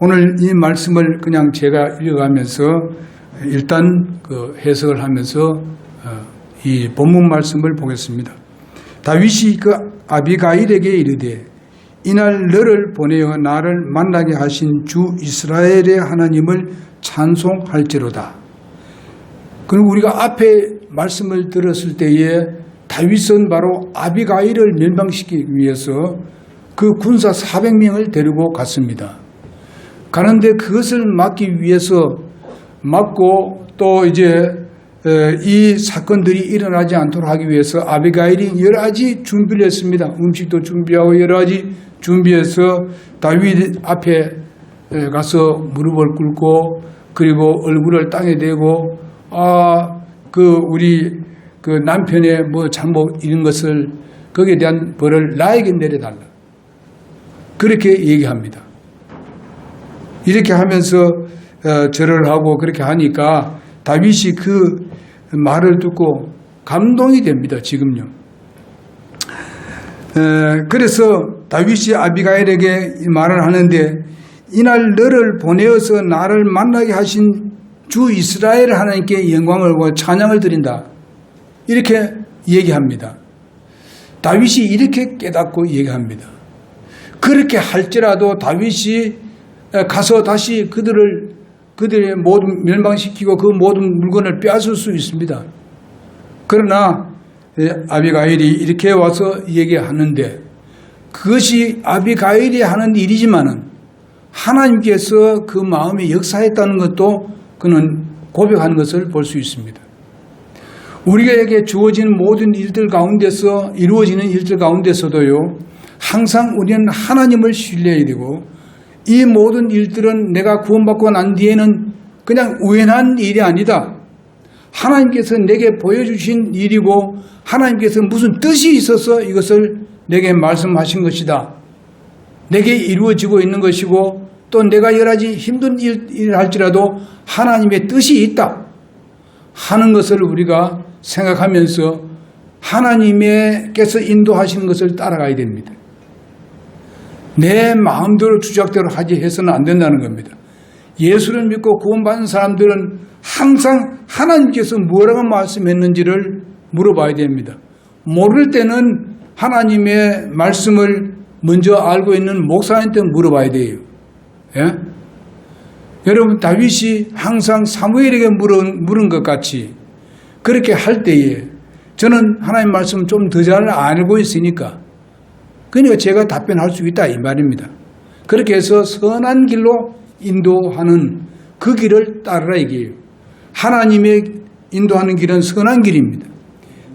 오늘 이 말씀을 그냥 제가 읽어가면서 일단 그 해석을 하면서 어, 이 본문 말씀을 보겠습니다. 다윗이 그 아비가일에게 이르되 이날 너를 보내어 나를 만나게 하신 주 이스라엘의 하나님을 찬송할지로다. 그리고 우리가 앞에 말씀을 들었을 때에 다윗은 바로 아비가일을 멸망시키기 위해서 그 군사 400명을 데리고 갔습니다. 가는데 그것을 막기 위해서 막고 또 이제 에, 이 사건들이 일어나지 않도록 하기 위해서 아비가일이 여러 가지 준비를 했습니다. 음식도 준비하고 여러 가지 준비해서 다윗 앞에 에, 가서 무릎을 꿇고 그리고 얼굴을 땅에 대고 아 그 우리 그 남편의 뭐 잘못 이런 것을 거기에 대한 벌을 나에게 내려달라. 그렇게 얘기합니다. 이렇게 하면서 어, 절을 하고 그렇게 하니까 다윗이 그 말을 듣고 감동이 됩니다. 지금요. 에, 그래서 다윗이 아비가일에게 이 말을 하는데 이날 너를 보내어서 나를 만나게 하신 주 이스라엘 하나님께 영광을 고 찬양을 드린다. 이렇게 얘기합니다. 다윗이 이렇게 깨닫고 얘기합니다. 그렇게 할지라도 다윗이 가서 다시 그들을 그들의 모든 멸망시키고 그 모든 물건을 빼앗을 수 있습니다. 그러나 아비가일이 이렇게 와서 얘기하는데 그것이 아비가일이 하는 일이지만은 하나님께서 그 마음에 역사했다는 것도 그는 고백하는 것을 볼 수 있습니다. 우리에게 주어진 모든 일들 가운데서 이루어지는 일들 가운데서도요, 항상 우리는 하나님을 신뢰해야 되고, 이 모든 일들은 내가 구원받고 난 뒤에는 그냥 우연한 일이 아니다. 하나님께서 내게 보여주신 일이고, 하나님께서 무슨 뜻이 있어서 이것을 내게 말씀하신 것이다. 내게 이루어지고 있는 것이고, 또 내가 여러 가지 힘든 일, 일을 할지라도 하나님의 뜻이 있다. 하는 것을 우리가 생각하면서 하나님께서 인도하시는 것을 따라가야 됩니다. 내 마음대로 주작대로 하지 해서는 안 된다는 겁니다. 예수를 믿고 구원받은 사람들은 항상 하나님께서 뭐라고 말씀했는지를 물어봐야 됩니다. 모를 때는 하나님의 말씀을 먼저 알고 있는 목사한테 물어봐야 돼요. 예? 여러분 다윗이 항상 사무엘에게 물은, 물은 것 같이 그렇게 할 때에 저는 하나님 말씀 좀 더 잘 알고 있으니까 그러니까 제가 답변할 수 있다 이 말입니다. 그렇게 해서 선한 길로 인도하는 그 길을 따르라 이게요. 하나님의 인도하는 길은 선한 길입니다.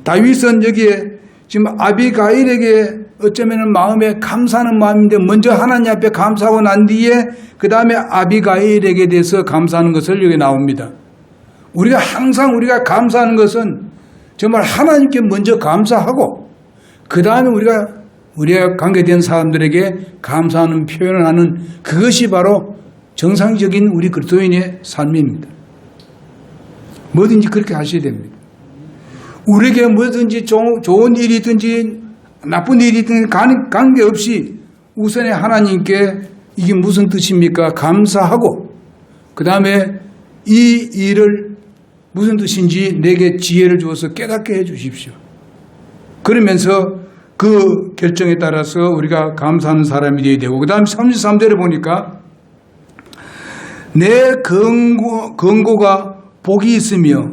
다윗은 여기에 지금 아비가일에게 어쩌면 마음에 감사하는 마음인데 먼저 하나님 앞에 감사하고 난 뒤에 그 다음에 아비가일에게 대해서 감사하는 것을 여기 나옵니다. 우리가 항상 우리가 감사하는 것은 정말 하나님께 먼저 감사하고 그 다음에 우리가 우리가 관계된 사람들에게 감사하는 표현을 하는 그것이 바로 정상적인 우리 그리스도인의 삶입니다. 뭐든지 그렇게 하셔야 됩니다. 우리에게 뭐든지 좋은 일이든지 나쁜 일이든 관계없이 우선에 하나님께 이게 무슨 뜻입니까? 감사하고 그 다음에 이 일을 무슨 뜻인지 내게 지혜를 주어서 깨닫게 해 주십시오. 그러면서 그 결정에 따라서 우리가 감사하는 사람이 되어야 되고 그 다음 33절에 보니까 내 근고, 근고가 복이 있으며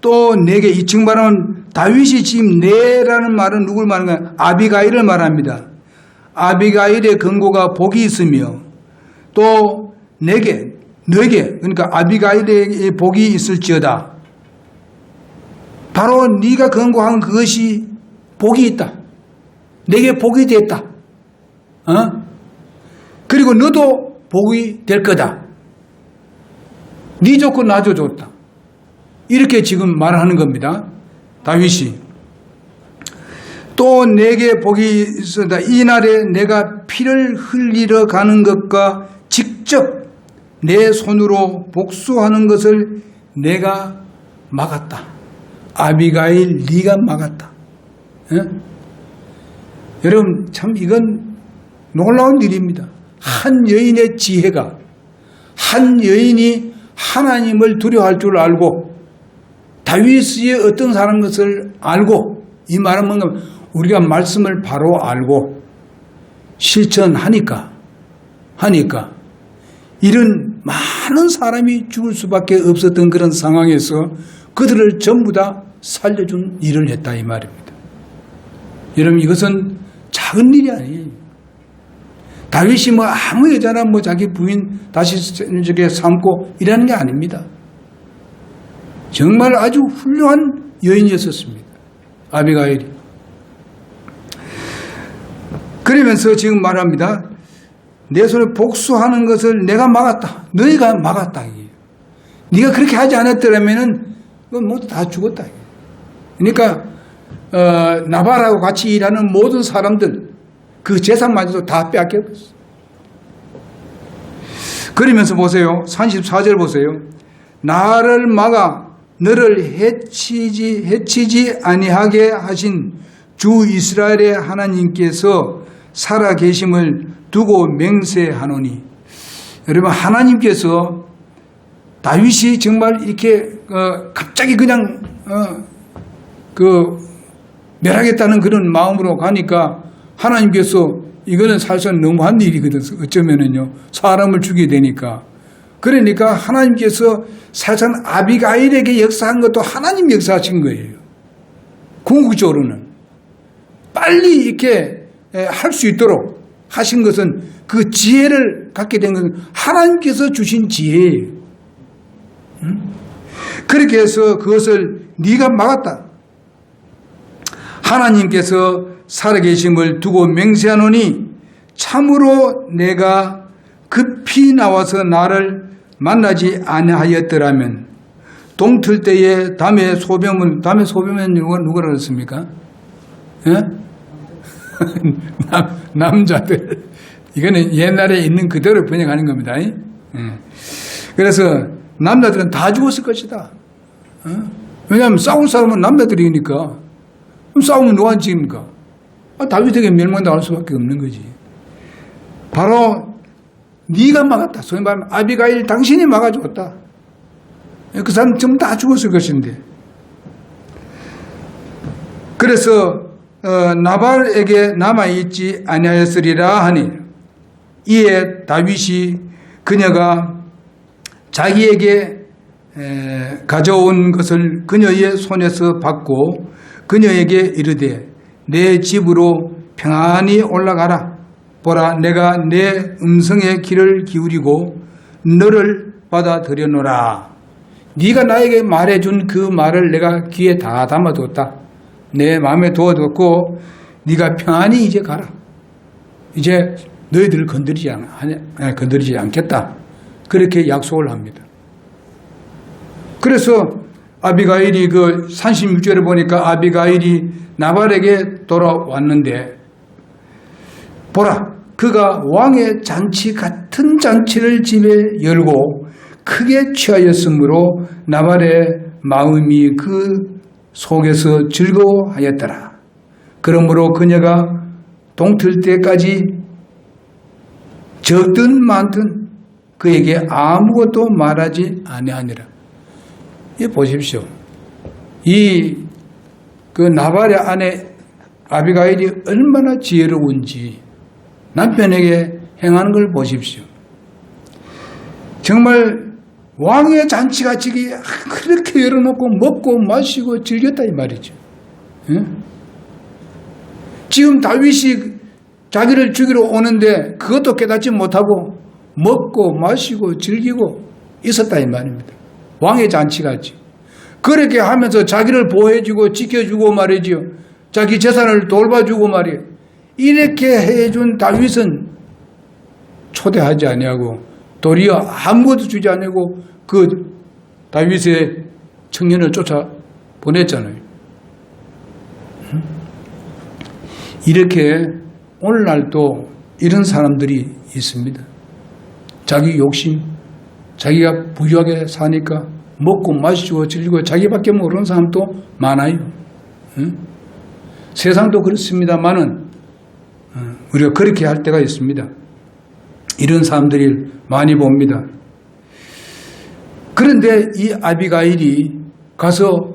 또 내게 이층 말하는 다윗이 지금 내라는 말은 누굴 말하는가? 아비가일을 말합니다. 아비가일의 근고가 복이 있으며 또 내게 너에게 그러니까 아비가일의 복이 있을지어다. 바로 네가 근고한 그것이 복이 있다. 내게 복이 됐다. 어? 그리고 너도 복이 될 거다. 네 좋고 나도 좋다. 이렇게 지금 말하는 겁니다. 다윗이. 또 내게 복이 있었다. 이날에 내가 피를 흘리러 가는 것과 직접 내 손으로 복수하는 것을 내가 막았다. 아비가일 네가 막았다. 예? 여러분 참 이건 놀라운 일입니다. 한 여인의 지혜가 한 여인이 하나님을 두려워할 줄 알고 다윗의 어떤 사람 것을 알고 이 말은 뭔가 우리가 말씀을 바로 알고 실천하니까 하니까 이런 많은 사람이 죽을 수밖에 없었던 그런 상황에서 그들을 전부 다 살려준 일을 했다 이 말입니다. 여러분 이것은 작은 일이 아니에요. 다윗이 뭐 아무 여자나 뭐 자기 부인 다시 저게 삼고 이라는 게 아닙니다. 정말 아주 훌륭한 여인이었었습니다. 아비가일이. 그러면서 지금 말합니다. 내 손에 복수하는 것을 내가 막았다. 너희가 막았다. 네가 그렇게 하지 않았더라면은 그건 모두 다 죽었다. 그러니까 어, 나발하고 같이 일하는 모든 사람들 그 재산마저도 다 빼앗겼어. 그러면서 보세요. 34절 보세요. 나를 막아 너를 해치지 해치지 아니하게 하신 주 이스라엘의 하나님께서 살아 계심을 두고 맹세하노니 여러분 하나님께서 다윗이 정말 이렇게 어, 갑자기 그냥 어, 그 멸하겠다는 그런 마음으로 가니까 하나님께서 이거는 사실상 너무한 일이거든. 어쩌면은요. 사람을 죽이게 되니까. 그러니까 하나님께서 사실상 아비가일에게 역사한 것도 하나님 역사하신 거예요. 궁극적으로는. 빨리 이렇게 할 수 있도록 하신 것은 그 지혜를 갖게 된 것은 하나님께서 주신 지혜예요. 응? 그렇게 해서 그것을 네가 막았다. 하나님께서 살아계심을 두고 맹세하노니 참으로 내가 급히 나와서 나를 만나지 아니하였더라면 동틀 때에 담에 소변은 담에 소변은 누가 누가 그랬습니까? 예? 남, 남자들 이거는 옛날에 있는 그대로 번역하는 겁니다. 예? 그래서 남자들은 다 죽었을 것이다. 어? 왜냐하면 싸울 사람은 남자들이니까 그럼 싸우면 누가 지입니까? 아, 다윗에게 멸망당할 수밖에 없는 거지. 바로 네가 막았다. 소위 말하면 아비가일 당신이 막아주었다. 그 사람 전부 다 죽었을 것인데. 그래서 어, 나발에게 남아있지 아니하였으리라 하니 이에 다윗이 그녀가 자기에게 에, 가져온 것을 그녀의 손에서 받고 그녀에게 이르되 내 집으로 평안히 올라가라. 보라, 내가 내 음성의 귀를 기울이고 너를 받아들여노라. 네가 나에게 말해준 그 말을 내가 귀에 다 담아뒀다. 내 마음에 두어뒀고 네가 평안히 이제 가라. 이제 너희들을 건드리지 않, 아니, 건드리지 않겠다. 그렇게 약속을 합니다. 그래서 아비가일이 그 36절에 보니까 아비가일이 나발에게 돌아왔는데 보라 그가 왕의 잔치 같은 잔치를 집에 열고 크게 취하였으므로 나발의 마음이 그 속에서 즐거워하였더라. 그러므로 그녀가 동틀 때까지 적든 많든 그에게 아무것도 말하지 아니하니라. 이 보십시오. 이 그 나발의 아내 아비가일이 얼마나 지혜로운지 남편에게 행하는 걸 보십시오. 정말 왕의 잔치같이 그렇게 열어놓고 먹고 마시고 즐겼다 이 말이죠. 응? 지금 다윗이 자기를 죽이러 오는데 그것도 깨닫지 못하고 먹고 마시고 즐기고 있었다 이 말입니다. 왕의 잔치같이. 그렇게 하면서 자기를 보호해주고 지켜주고 말이지요. 자기 재산을 돌봐주고 말이에요. 이렇게 해준 다윗은 초대하지 아니하고 도리어 아무것도 주지 않고 그 다윗의 청년을 쫓아 보냈잖아요. 이렇게 오늘날도 이런 사람들이 있습니다. 자기 욕심, 자기가 부유하게 사니까 먹고 마시고 즐기고 자기밖에 모르는 사람도 많아요. 응? 세상도 그렇습니다만은 우리가 그렇게 할 때가 있습니다. 이런 사람들이 많이 봅니다. 그런데 이 아비가일이 가서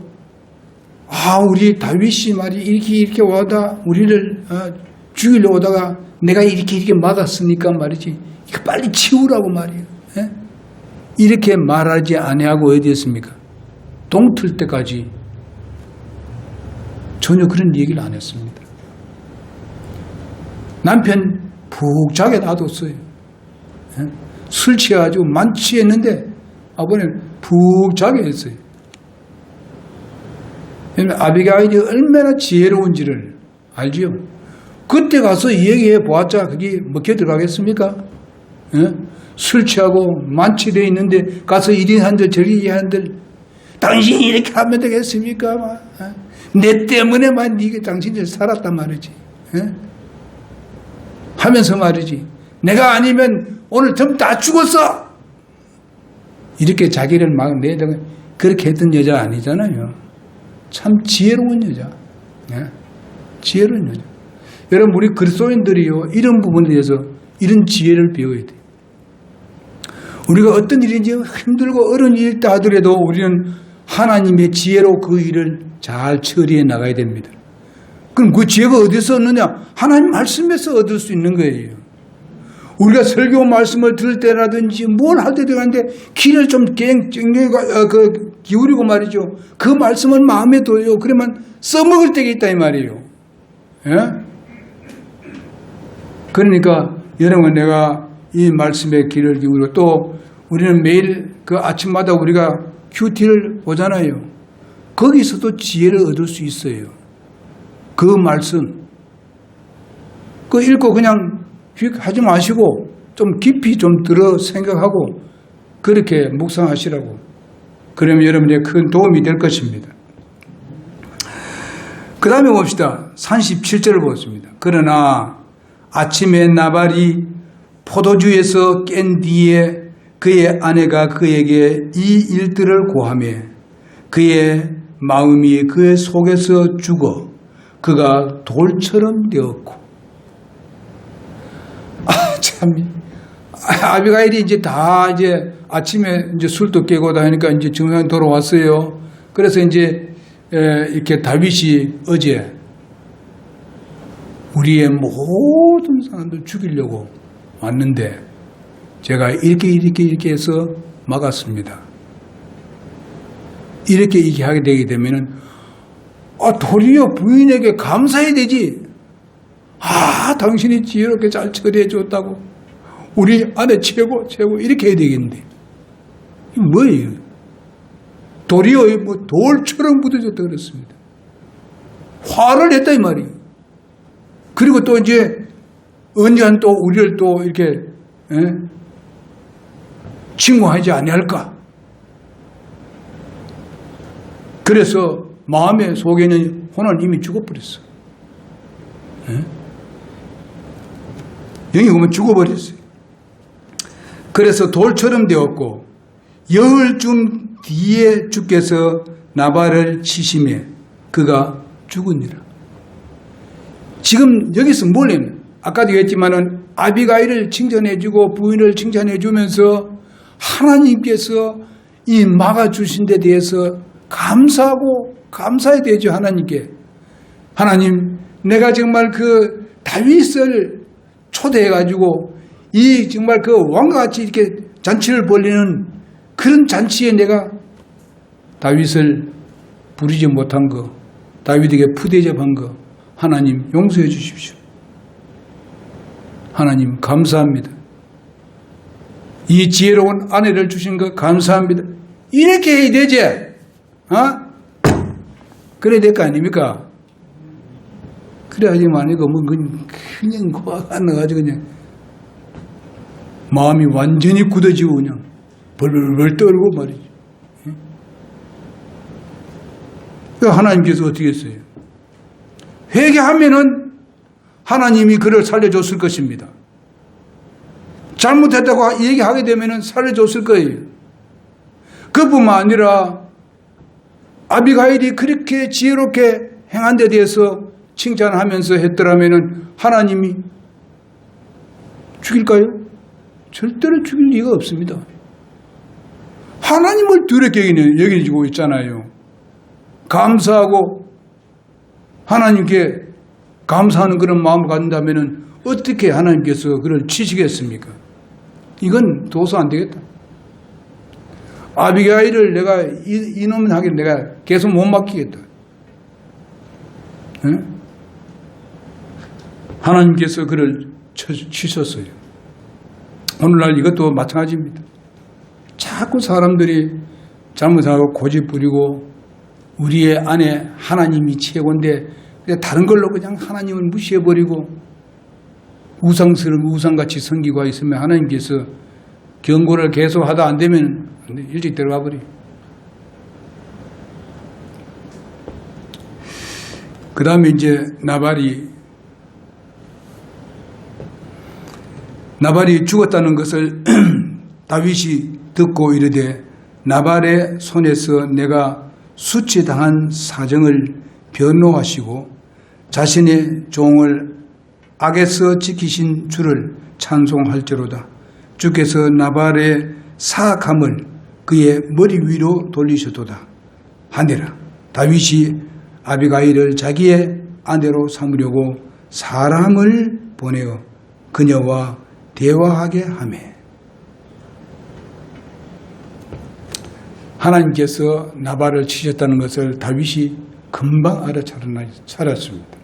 아 우리 다윗이 말이 이렇게 이렇게 오다 우리를 어, 죽이려 오다가 내가 이렇게 이렇게 막았으니까 말이지 이거 빨리 치우라고 말이에요. 예? 이렇게 말하지 아니하고 어디 했습니까? 동틀 때까지 전혀 그런 얘기를 안 했습니다. 남편 푹 자게 놔뒀어요. 예? 술 취해가지고 만취했는데 아버님 푹 자게 했어요. 아비가일이 얼마나 지혜로운지를 알지요. 그때 가서 얘기해 보았자 그게 먹혀 들어가겠습니까? 예? 술 취하고 만취되어 있는데 가서 이리 한들 저리 한들 당신이 이렇게 하면 되겠습니까? 막, 예? 내 때문에만 네가 당신들 살았단 말이지. 예? 하면서 말이지. 내가 아니면 오늘 좀다 죽었어. 이렇게 자기를 막 내다가 그렇게 했던 여자 아니잖아요. 참 지혜로운 여자. 예? 지혜로운 여자. 여러분 우리 그리스도인들이요 이런 부분에 대해서 이런 지혜를 배워야 돼. 우리가 어떤 일인지 힘들고 어려운 일이 있다 하더라도 우리는 하나님의 지혜로 그 일을 잘 처리해 나가야 됩니다. 그럼 그 지혜가 어디서 얻느냐? 하나님 말씀에서 얻을 수 있는 거예요. 우리가 설교 말씀을 들을 때라든지 뭘할 때도 하는데 귀를 좀 어, 그, 기울이고 말이죠. 그 말씀을 마음에 둬요. 그러면 써먹을 때가 있다 이 말이에요. 예? 그러니까 여러분 내가 이 말씀에 귀를 기울이고 또 우리는 매일 그 아침마다 우리가 큐티를 보잖아요. 거기서도 지혜를 얻을 수 있어요. 그 말씀. 그 읽고 그냥 휙 하지 마시고 좀 깊이 좀 들어 생각하고 그렇게 묵상하시라고. 그러면 여러분에게 큰 도움이 될 것입니다. 그 다음에 봅시다. 37절을 보겠습니다. 그러나 아침에 나발이 포도주에서 깬 뒤에 그의 아내가 그에게 이 일들을 고하며 그의 마음이 그의 속에서 죽어 그가 돌처럼 되었고 아, 참. 아, 아비가일이 이제 다 이제 아침에 이제 술도 깨고 다니니까 이제 정상 돌아왔어요. 그래서 이제 에, 이렇게 다윗이 어제 우리의 모든 사람들 죽이려고 왔는데 제가 이렇게 이렇게 이렇게 해서 막았습니다. 이렇게 얘기하게 되게 되면은 아 도리어 부인에게 감사해야 되지. 아 당신이 지혜롭게 잘 처리해 줬다고 우리 아내 최고 최고 이렇게 해야 되겠는데 이 뭐예요? 도리어 뭐 돌처럼 묻어졌다 그랬습니다. 화를 냈다 이 말이에요. 그리고 또 이제 언젠 또 우리를 또 이렇게 에? 칭호하지 아니할까? 그래서 마음의 속에는 혼은 이미 죽어버렸어. 에? 영이 오면 죽어버렸어요. 그래서 돌처럼 되었고 열쯤 뒤에 주께서 나발을 치심에 그가 죽으니라. 지금 여기서 뭘 했냐? 아까도 얘기했지만은 아비가일을 칭찬해주고 부인을 칭찬해주면서 하나님께서 이 막아주신 데 대해서 감사하고 감사해야 되죠 하나님께 하나님 내가 정말 그 다윗을 초대해 가지고 이 정말 그 왕같이 이렇게 잔치를 벌리는 그런 잔치에 내가 다윗을 부리지 못한 거 다윗에게 푸대접한 거 하나님 용서해 주십시오. 하나님 감사합니다. 이 지혜로운 아내를 주신 것 감사합니다. 이렇게 해야 되지. 어? 그래야 될 거 아닙니까? 그래야지만 이거 뭐 그냥 화가 나가지고 그냥 마음이 완전히 굳어지고 그냥 벌벌 떨고 말이지. 그 하나님께서 어떻게 했어요? 회개하면은 하나님이 그를 살려줬을 것입니다. 잘못했다고 얘기하게 되면은 살려줬을 거예요. 그뿐만 아니라 아비가일이 그렇게 지혜롭게 행한 데 대해서 칭찬하면서 했더라면은 하나님이 죽일까요? 절대로 죽일 리가 없습니다. 하나님을 두렵게 여기지고 있잖아요. 감사하고 하나님께 감사하는 그런 마음을 갖는다면 어떻게 하나님께서 그를 치시겠습니까? 이건 도서 안 되겠다. 아비가일을 내가 이, 이놈 하게 내가 계속 못 맡기겠다. 응? 하나님께서 그를 쳐- 치셨어요. 오늘날 이것도 마찬가지입니다. 자꾸 사람들이 잘못하고 고집 부리고 우리의 안에 하나님이 최고인데 다른 걸로 그냥 하나님을 무시해버리고 우상스러운 우상같이 섬기고 있으면 하나님께서 경고를 계속 하다 안 되면 일찍 들어가 버려. 그 다음에 이제 나발이 나발이 죽었다는 것을 다윗이 듣고 이르되 나발의 손에서 내가 수치당한 사정을 변호하시고 자신의 종을 악에서 지키신 주를 찬송할지로다. 주께서 나발의 사악함을 그의 머리 위로 돌리셨도다. 하니라. 다윗이 아비가일을 자기의 아내로 삼으려고 사람을 보내어 그녀와 대화하게 하매 하나님께서 나발을 치셨다는 것을 다윗이 금방 알아차렸습니다.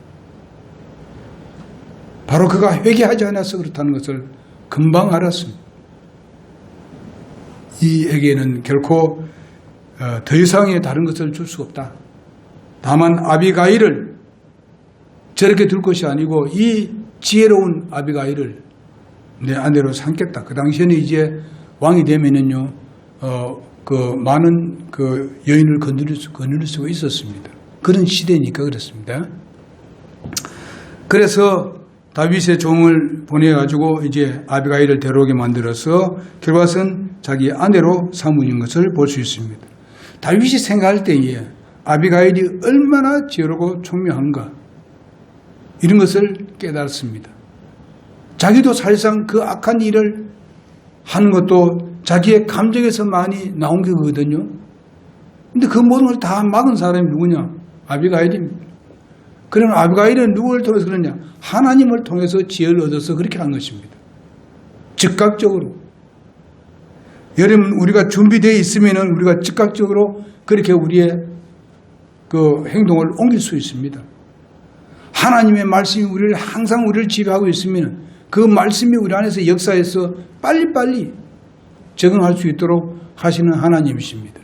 바로 그가 회개하지 않아서 그렇다는 것을 금방 알았습니다. 이에게는 결코 어, 더 이상의 다른 것을 줄 수 없다. 다만 아비가일을 저렇게 둘 것이 아니고 이 지혜로운 아비가일을 내 아내로 삼겠다. 그 당시에는 이제 왕이 되면은요, 어, 그 많은 그 여인을 건드릴 수, 건드릴 수가 있었습니다. 그런 시대니까 그렇습니다. 그래서 다윗의 종을 보내가지고 이제 아비가일을 데려오게 만들어서 결과는 자기 아내로 삼은 것을 볼 수 있습니다. 다윗이 생각할 때에 아비가일이 얼마나 지혜롭고 총명한가 이런 것을 깨달습니다. 자기도 사실상 그 악한 일을 하는 것도 자기의 감정에서 많이 나온 게 그거든요. 근데 그 모든 걸 다 막은 사람이 누구냐? 아비가일입니다. 그러면 아비가일은 누구를 통해서 그러냐? 하나님을 통해서 지혜를 얻어서 그렇게 한 것입니다. 즉각적으로. 여러분, 우리가 준비되어 있으면 우리가 즉각적으로 그렇게 우리의 그 행동을 옮길 수 있습니다. 하나님의 말씀이 우리를 항상 우리를 지배하고 있으면 그 말씀이 우리 안에서 역사해서 빨리빨리 적응할 수 있도록 하시는 하나님이십니다.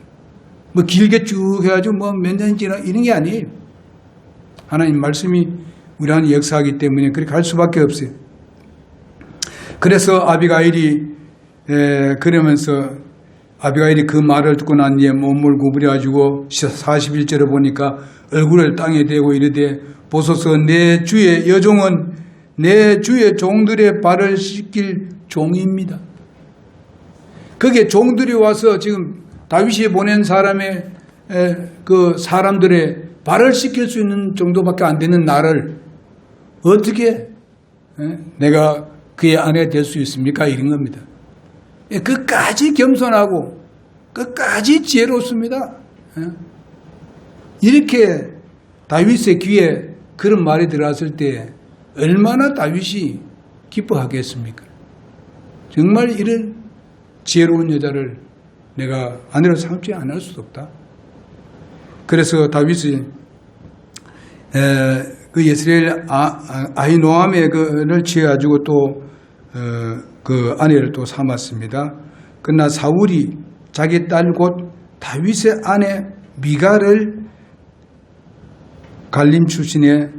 뭐 길게 쭉 해가지고 뭐 몇 년 지나 이런 게 아니에요. 하나님 말씀이 우리 안에 역사하기 때문에 그렇게 할 수밖에 없어요. 그래서 아비가일이 에, 그러면서 아비가일이 그 말을 듣고 난 뒤에 몸을 구부려 가지고 41절에 보니까 얼굴을 땅에 대고 이르되 보소서 내 주의 여종은 내 주의 종들의 발을 씻길 종입니다. 거기에 종들이 와서 지금 다윗이 보낸 사람의 에, 그 사람들의 발을 씻길 수 있는 정도밖에 안 되는 나를 어떻게 에, 내가 그의 아내 될수 있습니까? 이런 겁니다. 예, 끝까지 겸손하고 끝까지 지혜롭습니다. 예. 이렇게 다윗의 귀에 그런 말이 들어왔을 때 얼마나 다윗이 기뻐하겠습니까? 정말 이런 지혜로운 여자를 내가 아내로 삼지 않을 수 없다. 그래서 다윗이 에, 그 예스레엘 아, 아히노함의 그를 취해가지고 또 어, 그 아내를 또 삼았습니다. 그러나 사울이 자기 딸 곧 다윗의 아내 미가를 갈림 출신의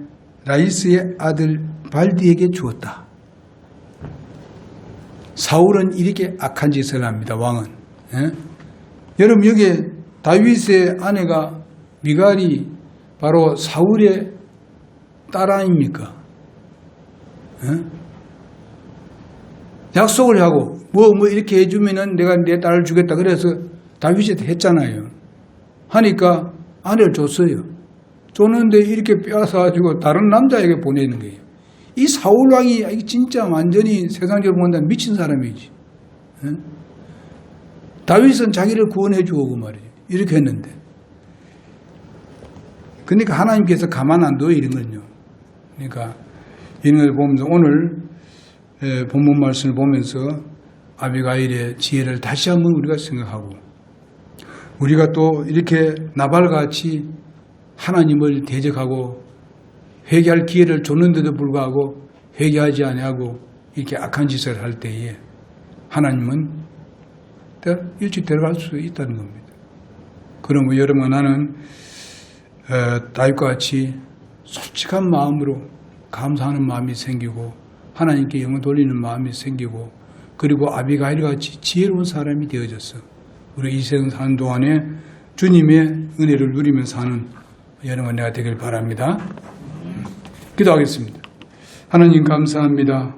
라이스의 아들 발디에게 주었다. 사울은 이렇게 악한 짓을 합니다. 왕은. 예? 여러분 여기 다윗의 아내가 미갈이 바로 사울의 딸 아닙니까? 예? 약속을 하고 뭐뭐 이렇게 해주면은 내가 내 딸을 주겠다 그래서 다윗이 했잖아요. 하니까 아내를 줬어요. 줬는데 이렇게 빼앗아 가지고 다른 남자에게 보내는 거예요. 이 사울 왕이 진짜 완전히 세상적으로 본다면 미친 사람이지. 예? 다윗은 자기를 구원해 주고 그 말이에요. 이렇게 했는데. 그러니까 하나님께서 가만 안 둬요, 이런 건요. 그러니까 이런 걸 보면서 오늘 에, 본문 말씀을 보면서 아비가일의 지혜를 다시 한번 우리가 생각하고 우리가 또 이렇게 나발같이 하나님을 대적하고 회개할 기회를 줬는데도 불구하고 회개하지 아니하고 이렇게 악한 짓을 할 때에 하나님은 때- 일찍 데려갈 수 있다는 겁니다. 그러면 여러분 나는 어, 다윗과 같이 솔직한 마음으로 감사하는 마음이 생기고 하나님께 영을 돌리는 마음이 생기고 그리고 아비가일 같이 지혜로운 사람이 되어졌어. 우리 이 세상 사는 동안에 주님의 은혜를 누리면서 사는 여러분 내가 되길 바랍니다. 기도하겠습니다. 하나님 감사합니다.